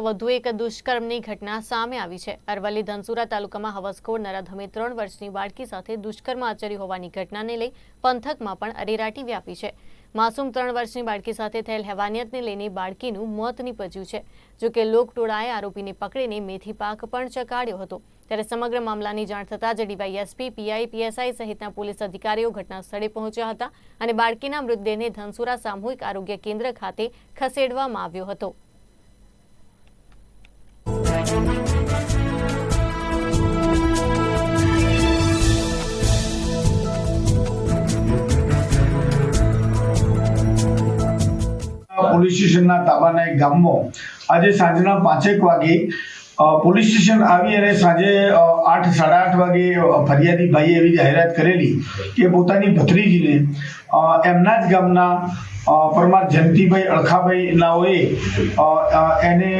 વધુ એક દુષ્કર્મની ઘટના સામે આવી છે. અરવલ્લી ધનસુરા તાલુકામાં હવસખોર નરાધમે ત્રણ વર્ષની બાળકી સાથે દુષ્કર્મ આચર્યું હોવાની ઘટનાને લઈ પંથકમાં પણ અરેરાટી વ્યાપી છે. માસૂમ ત્રણ વર્ષની બાળકી સાથે થયેલ હેવાનિયતને લઈને બાળકીનું મોત નીપજ્યું છે. જોકે લોકટોળાએ આરોપીને પકડીને મેથી પાક પણ ચકાડ્યો હતો. ત્યારે સમગ્ર મામલાની જાણ થતાં જ ડીવાયએસપી, પીઆઈ, પીએસઆઈ સહિતના પોલીસ અધિકારીઓ ઘટના સ્થળે પહોંચ્યા હતા અને બાળકીના મૃતદેહને ધનસુરા સામૂહિક આરોગ્ય કેન્દ્ર ખાતે ખસેડવામાં આવ્યો હતો. પોલીસ સ્ટેશનના તાબાના એક ગામમાં આજે સાંજના પાંચેક વાગે પોલીસ સ્ટેશન આવી અને સાંજે આઠ, સાડા આઠ વાગે ફરિયાદી ભાઈએ એવી જાહેરાત કરેલી કે પોતાની ભત્રીજીને એમના જ ગામના પરમાર જયંતિભાઈ અળખાભાઈ નાઓએ એને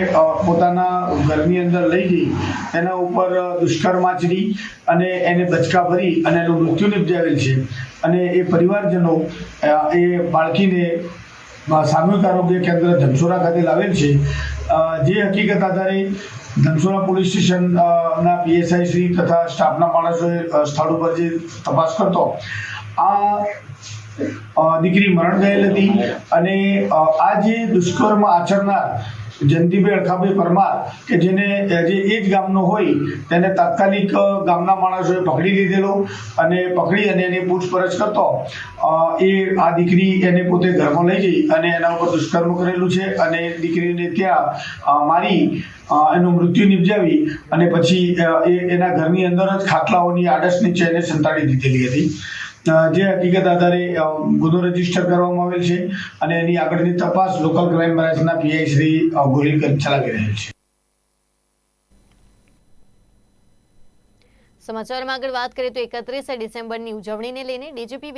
પોતાના ઘરની અંદર લઈ જઈ એના ઉપર દુષ્કર્મ આચરી અને એને બચકા ભરી અને એનું મૃત્યુ નિપજાવેલ છે. અને એ પરિવારજનો એ બાળકીને સામૂહિક આરોગ્ય કેન્દ્ર ધનસુરા ખાતે લાવેલ છે. જે હકીકત આધારે ધનસુરા પોલીસ સ્ટેશન અ, ના પીએસઆઈ શ્રી તથા સ્ટાફના માણસોએ સ્થળ ઉપર જે તપાસ કરતો આ દીકરી મરણ ગયેલ હતી અને આ જે દુષ્કર્મ આચરનાર જયંતિભાઈ અળખાભાઈ પરમાર, કે જેને જે એ જ ગામનો હોય, તેને તાત્કાલિક ગામના માણસોએ પકડી લીધેલો અને પકડી અને એની પૂછપરછ કરતો. એ, આ દીકરી એને પોતે ઘરમાં લઈ જઈ અને એના ઉપર દુષ્કર્મ કરેલું છે અને દીકરીને ત્યાં મારી એનું મૃત્યુ નિપજાવી અને પછી એ એના ઘરની અંદર જ ખાટલાઓની આડસ નીચે એને સંતાડી દીધેલી હતી. જે હકીકત આધારે ગુનો રજિસ્ટર કરવામાં આવેલ છે અને એની આગળની તપાસ લોકલ ક્રાઇમ બ્રાન્ચના પીઆઈ શ્રી ગોહિલ ચલાવી રહેલ છે. સમાચારમાં આગળ વાત કરીએ તો એકત્રીસ ડિસેમ્બરની ઉજવણીને લઈને ડીજીપી